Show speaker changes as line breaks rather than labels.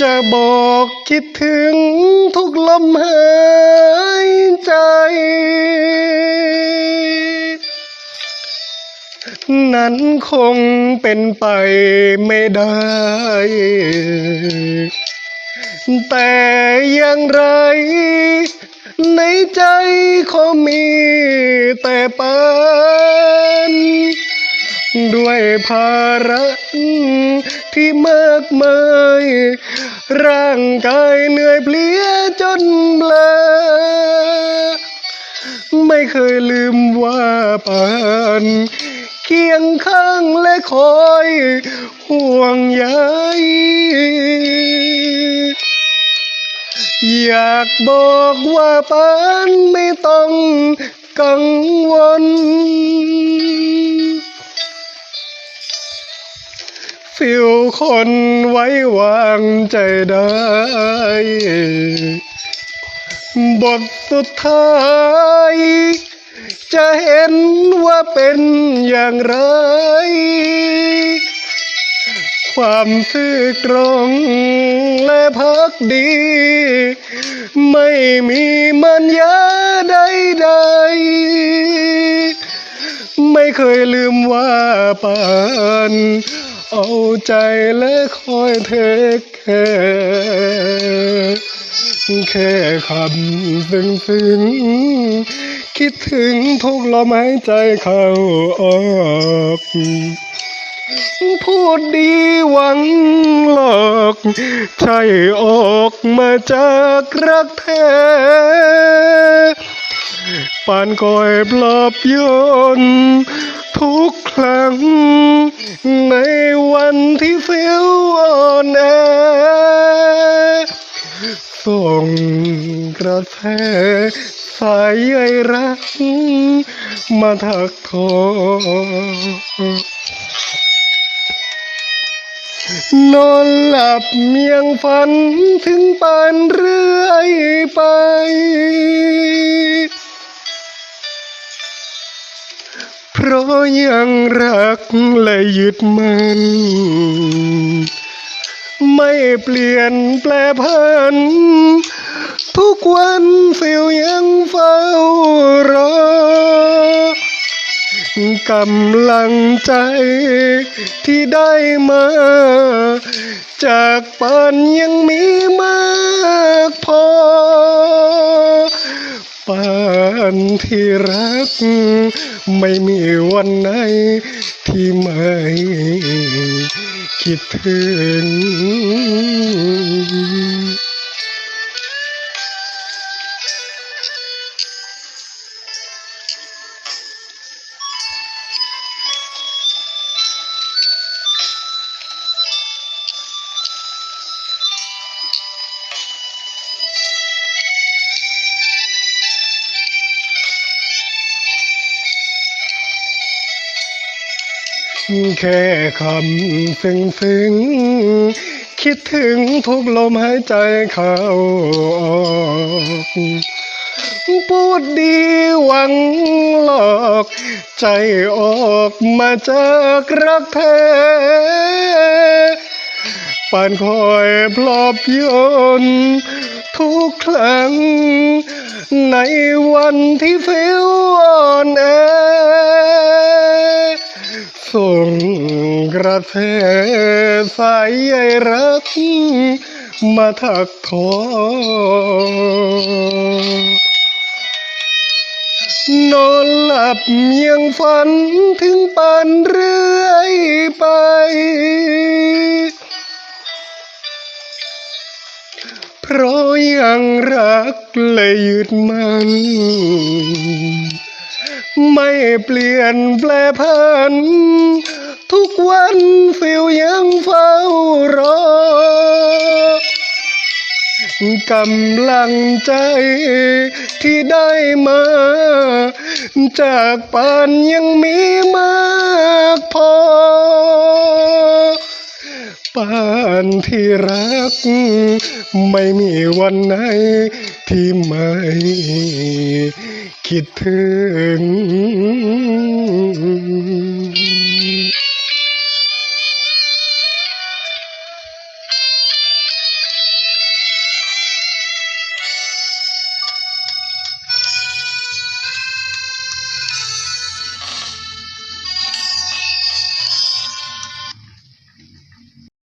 จะบอกคิดถึงทุกลมหายใจ นั้นคงเป็นไปไม่ได้ แต่อย่างไร ในใจขอมีแต่ปา ด้วยภาระที่มากมาย ร่างกายเหนื่อยเพลียจนเบลอไม่เคยลืมว่าปานเคียงข้างและคอย ห่วงใยอยากบอกว่าปานไม่ต้องกังวล ฟิลคนไว้วางใจได้ บทสุดท้าย จะเห็นว่าเป็นอย่างไร ความซื่อตรงและพักดี ไม่มีมันยาใดๆ ไม่เคยลืมว่าปาน เอาใจและคอยเทคแคร์แค่คำซึ้งซึ้งคิดถึงทุกลมหายใจเข้าออกพูดดีหวังหลอกใช่ออกมาจากรักแท้ปานคอยปลอบโยน ทุกครั้ง ในวันที่เฟียวอ่อนแอส่งกระแสสายใยรัก มาถักทอนอนหลับเมียงฝันถึงปานเรื่อยไป ราะยังรักและยึดมันไม่เปลี่ยนแปลพัน ทุกวันฟิวยังเฝ้ารอกำลังใจที่ได้มา จากปานยังมีมากพอ นที่รัก ไม่มีวันไหน ที่ไม่คิดถึง แค่คำซึ้งซึ้งคิดถึงทุกลมหายใจเข้าออกพูดดีหวังหลอก ใจออกมาจากรักแท้ปานคอยปลอบโยนทุกครั้ง ในวันที่ฟิวอ่อนแอ ส่งกระแสสายใยรัก มาถักทอ นอนหลับยังฝันถึงปานเรื่อยไป เพราะยังรักและยึดมัน ไม่เปลี่ยนแปลพัน ทุกวันฟิวยังเฝ้ารอกำลังใจที่ได้มา จากปานยังมีมากพอปานที่รัก ไม่มีวันไหนที่ไม่ คิดถึง